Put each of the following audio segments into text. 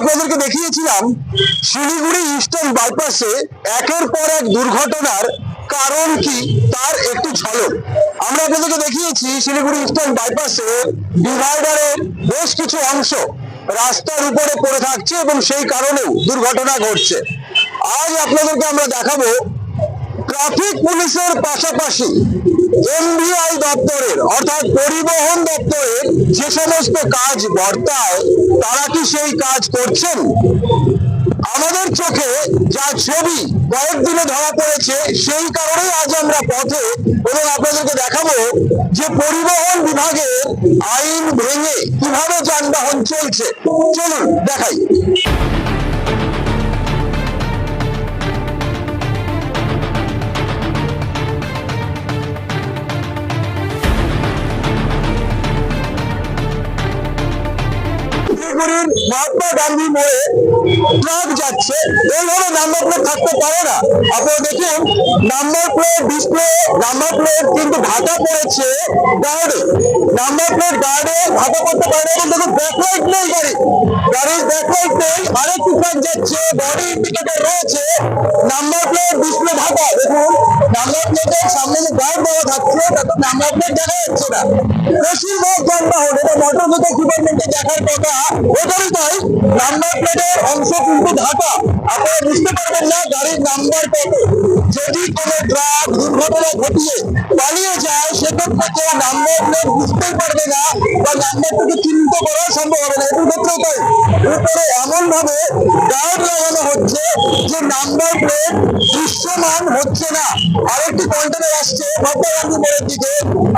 আপনাদেরকে দেখিয়েছিলাম শিলিগুড়ি ইস্টার্ন বাইপাসে একের পর এক দুর্ঘটনার কারণ কি? তার একটু ঝলক। আমরা আপনাদেরকে দেখিয়েছি, শিলিগুড়ি ইস্টার্ন বাইপাসে ডিভাইডারের বেশ কিছু অংশ রাস্তার উপরে পড়ে থাকছে এবং সেই কারণেও দুর্ঘটনা ঘটছে। আজ আপনাদেরকে আমরা দেখাবো ট্রাফিক পুলিশের পাশাপাশি এমভিআই দপ্তরের, অর্থাৎ পরিবহন দপ্তরের যে সমস্ত কাজ বর্তায়, তারা কি সেই কাজ করছেন? আমাদের চোখে যা ছবি কয়েকদিনে ধরা পড়েছে, সেই কারণে আজ আমরা পথে এবং আপনাদেরকে দেখাবো যে পরিবহন বিভাগের আইন ভেঙে কীভাবে যানবাহন চলছে। চলুন দেখাই। মহাত্মা গান্ধী মোড়ে ট্রাক যাচ্ছে। এইভাবে নাম্বার প্লেট থাকতে পারে না। আপনারা দেখুন number plate display number plate কিন্তু ঢাকা পড়েছে গার্ডে নাম্বার প্লেট গার্ডে ঢাকা করতে পারে না। দেখুন ব্যাকলাইট নেই গাড়ি। গাড়ির ব্যাকলাইট নেই। আরেকটি ট্রাক যাচ্ছে বডি ইন্ডিকেটর রয়েছে। নাম্বার প্লেট ডিসপ্লে ঢাকা দেখুন নাম্বার প্লেটের সামনে যে গার্ড দেওয়া থাকছে, তাতে নাম্বার প্লেট দেখা যাচ্ছে না। বেশিরভাগ যানবাহন এটা মোটর ভেহিকল ডিপার্টমেন্টে দেখার কথা ওটারই তাই নাম্বার প্লেটের অংশ কিন্তু ঢাকা আপনারা বুঝতে পারবেন না, গাড়ির নাম্বার কত যদি কোনো ট্রাক দুর্ঘটনা ঘটিয়ে পালিয়ে যায়, সেক্ষেত্রে কেউ নাম্বার প্লেট বুঝতেই পারবে না। নাম্বারটাকে চিহ্নিত হবে না এটির ক্ষেত্রেও তাই উপরে এমন ভাবে গার্ড হচ্ছে যে নাম্বার প্লেট দৃশ্যমান হচ্ছে না আরেকটি কন্টেনার আসছে মহাত্মা গান্ধী মোড়ের দিকে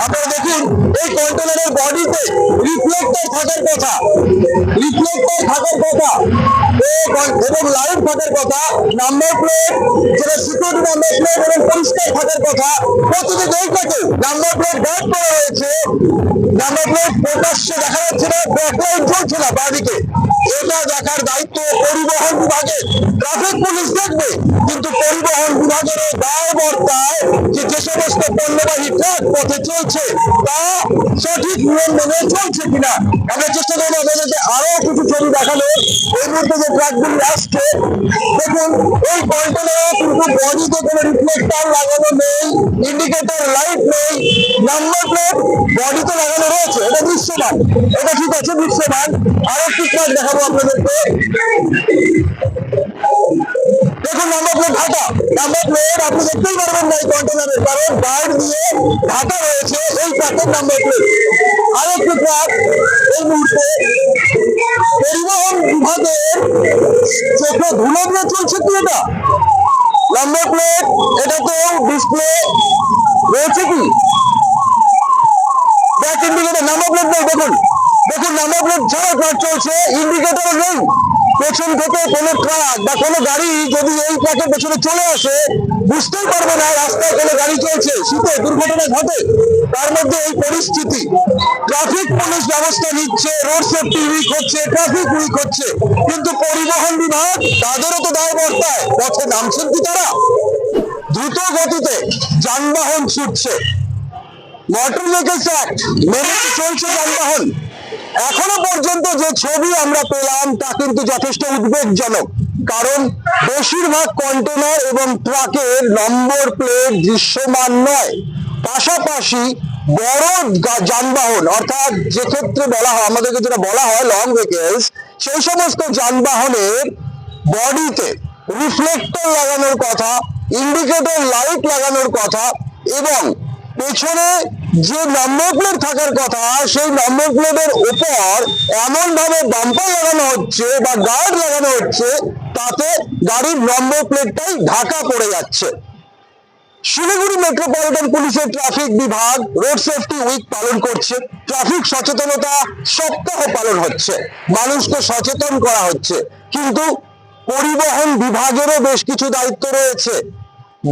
আপনারা দেখুন এই কন্টেনারের বডিতে রিফ্লেক্টর থাকার কথা। রিফ্লেক্টর থাকার কথা। এবং লাইট থাকার কথা নাম্বার প্লেট যেটা সিকিউরিটি নাম্বার প্লেট এবং পরিষ্কার থাকার কথা, প্রতিটি গেটটাকে নাম্বার প্লেট গার্ড করা হয়েছে। নাম্বার প্লেট প্রকাশ্যে দেখা যাচ্ছে না ব্যাকলাইট জ্বলছে না বাদিকে। এটা দেখার দায়িত্ব পরিবহন বিভাগের ট্রাফিক পুলিশ দেখবে, কিন্তু পরিবহন বিভাগের দায় বর্তায় যে যে সমস্ত পণ্যবাহী ট্রাক পথে চলছে, তা সঠিক নিয়ম মেনে চলছে কিনা? আমরা চেষ্টা করব আপনাদেরকে আরও কিছু ছবি দেখানো এই মুহূর্তে যে ট্রাকগুলি আসছে, দেখুন, এই কন্টেনারে কিন্তু বডিতে কোনো রিফ্লেক্টার লাগানো নেই ইন্ডিকেটর লাইট নেই নাম্বার প্লেট বডিতে লাগানো রয়েছে। এটা দৃশ্যমান। এটা ঠিক আছে, দৃশ্যমান। আরও একটি ট্রাক দেখাবো আপনাদেরকে। দেখুন নাম্বার প্লেট ঢাকা নাম্বার প্লেট আপনি দেখতেই পারবেন না এই কন্টেনারের কারণ গার্ড দিয়ে ঢাকা রয়েছে এই ট্রাকের নাম্বার প্লেট আরেকটি ট্রাক এই মুহূর্তে। নাম্বার প্লেট এটা? তো ডিসপ্লে রয়েছে কি? ব্যাক ইন্ডিকেটর নাম্বার প্লেট নেই, দেখুন। দেখুন নাম্বার প্লেট ছাড়া ট্রাক চলছে ইন্ডিকেটর নেই। পেছন থেকে কোনো ট্রাক বা কোনো গাড়ি যদি এই ট্রাকের পেছনে চলে আসে, বুঝতেই পারবে না রাস্তায় কোনো গাড়ি চলছে, শীতে দুর্ঘটনা ঘটে। তার মধ্যে এই পরিস্থিতি। ট্রাফিক পুলিশ ব্যবস্থা নিচ্ছে রোড সেফটি উইক হচ্ছে ট্রাফিক উইক হচ্ছে। কিন্তু পরিবহন বিভাগ, তাদেরও তো দায় বর্তায়। পথে নামছেন কি তারা? দ্রুত গতিতে যানবাহন ছুটছে। মোটর ভেহিকলস অ্যাক্ট মেনে চলছে যানবাহন। এখনও পর্যন্ত যে ছবি আমরা পেলাম, তা কিন্তু যথেষ্ট উদ্বেগজনক। কারণ বেশিরভাগ কন্টেনার এবং ট্রাকের নম্বর প্লেট দৃশ্যমান নয়। পাশাপাশি বড় যানবাহন, অর্থাৎ যে ক্ষেত্রে বলা হয়, আমাদেরকে যেটা বলা হয় লং ভেহিকলস সেই সমস্ত যানবাহনের বডিতে রিফ্লেক্টর লাগানোর কথা ইন্ডিকেটর লাইট লাগানোর কথা এবং পেছনে যে নম্বর প্লেট থাকার কথা, সেই নম্বর প্লেটের উপর এমন ভাবে বাম্পার লাগানো হচ্ছে বা গার্ড লাগানো হচ্ছে, তাতে গাড়ির নম্বর প্লেটটাই ঢাকা পড়ে যাচ্ছে। শিলিগুড়ি মেট্রোপলিটন পুলিশের ট্রাফিক বিভাগ রোড সেফটি উইক পালন করছে। ট্রাফিক সচেতনতা সপ্তাহ পালন হচ্ছে। মানুষকে সচেতন করা হচ্ছে। কিন্তু পরিবহন বিভাগেরও বেশ কিছু দায়িত্ব রয়েছে।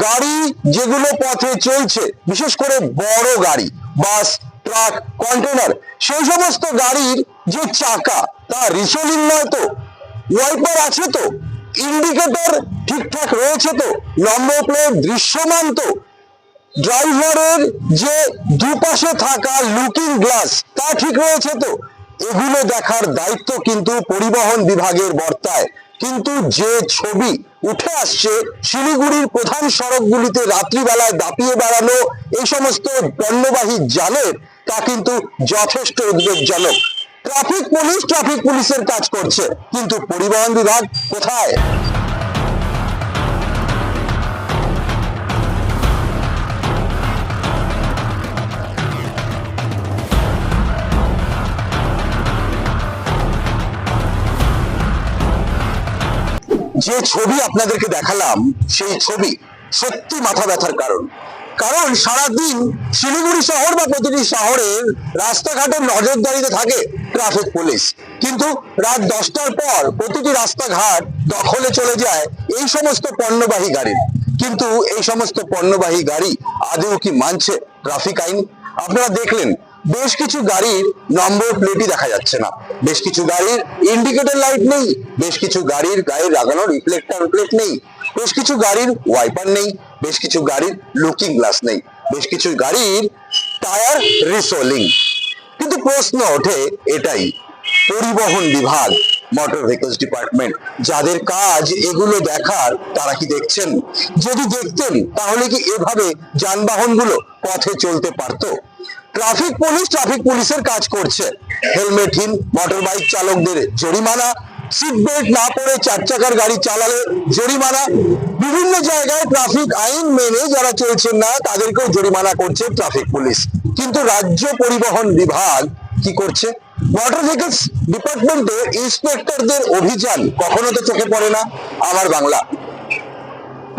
গাড়ি যেগুলো পথে চলছে, বিশেষ করে বড় গাড়ি, বাস, ট্রাক কন্টেনার সেই সমস্ত গাড়ির যে চাকা, তা রিসোলিং নয় তো? ওয়াইপার আছে তো? ইন্ডিকেটর ঠিকঠাক রয়েছে তো? নম্বর প্লেট দৃশ্যমান তো? ড্রাইভারের যে দুপাশে থাকা লুকিং গ্লাস তা ঠিক রয়েছে তো? এগুলো দেখার দায়িত্ব কিন্তু পরিবহন বিভাগের বর্তায়। কিন্তু যে ছবি উঠে আসছে, শিলিগুড়ির প্রধান সড়কগুলিতে রাত্রিবেলায় দাপিয়ে বেড়ানো এই সমস্ত পণ্যবাহী জালের তা কিন্তু যথেষ্ট উদ্বেগজনক। ট্রাফিক পুলিশ ট্রাফিক পুলিশের কাজ করছে। কিন্তু পরিবহন বিভাগ কোথায়? যে ছবি আপনাদেরকে দেখালাম, সেই ছবি সত্যি মাথা ব্যথার কারণ। কারণ সারাদিন শিলিগুড়ি শহর বা প্রতিটি শহরের রাস্তাঘাটের নজরদারিতে থাকে ট্রাফিক পুলিশ কিন্তু রাত দশটার পর প্রতিটি রাস্তাঘাট দখলে চলে যায় এই সমস্ত পণ্যবাহী গাড়ির কিন্তু এই সমস্ত পণ্যবাহী গাড়ি আদৌ কি মানছে ট্রাফিক আইন? আপনারা দেখলেন বেশ কিছু গাড়ির নম্বর প্লেটই দেখা যাচ্ছে না। বেশ কিছু গাড়ির ইন্ডিকেটর লাইট নেই, বেশ কিছু গাড়ির গায়ে লাগানো রিফ্লেক্টর প্লেট নেই, বেশ কিছু গাড়ির ওয়াইপার নেই, বেশ কিছু গাড়ির লুকিং গ্লাস নেই, বেশ কিছু গাড়ির টায়ার রিসোলিং কিন্তু প্রশ্ন ওঠে এটাই, পরিবহন বিভাগ মোটর ভেহিকলস ডিপার্টমেন্ট যাদের কাজ এগুলো দেখার, তারা কি দেখছেন? যদি দেখতেন, তাহলে কি এভাবে যানবাহনগুলো পথে চলতে পারতো? ট্রাফিক পুলিশ ট্রাফিক পুলিশের কাজ করছে। হেলমেটহীন মোটর বাইক চালকদের জরিমানা। সিট বেল্ট না পরে চার চাকার গাড়ি চালালে জরিমানা। বিভিন্ন জায়গায় ট্রাফিক আইন মেনে যারা চলছেন না, তাদেরকেও জরিমানা করছে ট্রাফিক পুলিশ কিন্তু রাজ্য পরিবহন বিভাগ কি করছে? মোটর ভেহিকলস ডিপার্টমেন্টে ইন্সপেক্টরদের অভিযান কখনো তো চোখে পড়ে না। আমার বাংলা।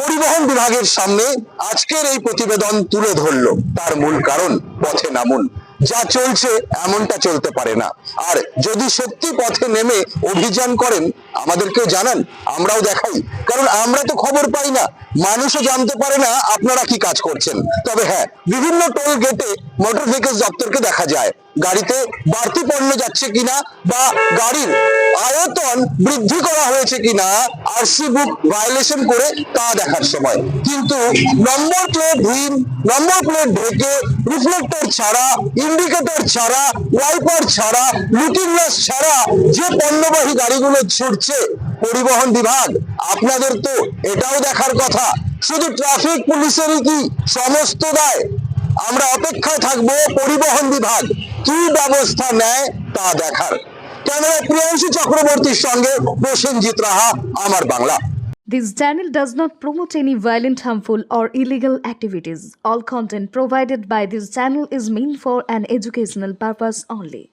পরিবহন বিভাগের সামনে আজকের এই প্রতিবেদন তুলে ধরলো। তার মূল কারণ, পথে নামুন। যা চলছে এমনটা চলতে পারে না। আর যদি সত্যি পথে নেমে অভিযান করেন, আমাদেরকেও জানান, আমরাও দেখাই। কারণ আমরা তো খবর পাই না। মানুষও জানতে পারে না আপনারা কি কাজ করছেন। তবে হ্যাঁ বিভিন্ন টোল গেটে মোটর ভেহিকলস দপ্তরকে দেখা যায়। গাড়িতে বাড়তি পণ্য যাচ্ছে কিনা বা গাড়ির আয়তন বৃদ্ধি করা হয়েছে কিনা আরসি বুক ভায়োলেশন করে তা দেখার সময়। কিন্তু নম্বর প্লেট প্লেটহীন নম্বর প্লেট ঢেকে রিফ্লেক্টর ছাড়া ইন্ডিকেটর ছাড়া ওয়াইপার ছাড়া লুকিং গ্লাস ছাড়া যে পণ্যবাহী গাড়িগুলো ছুটছে পরিবহন বিভাগ, আপনাদের তো এটাও দেখার কথা। শুধু ট্রাফিক পুলিশেরই কি সমস্ত দায়? আমরা অপেক্ষায় থাকব পরিবহন বিভাগ, কি ব্যবস্থা নেয় তা দেখার। ক্যামেরা প্রিয়াংশু চক্রবর্তীর সঙ্গে প্রসেনজিৎ রাহা আমার Bangla This channel does not promote any violent, harmful, or illegal activities. All content provided by this channel is meant for an educational purpose only.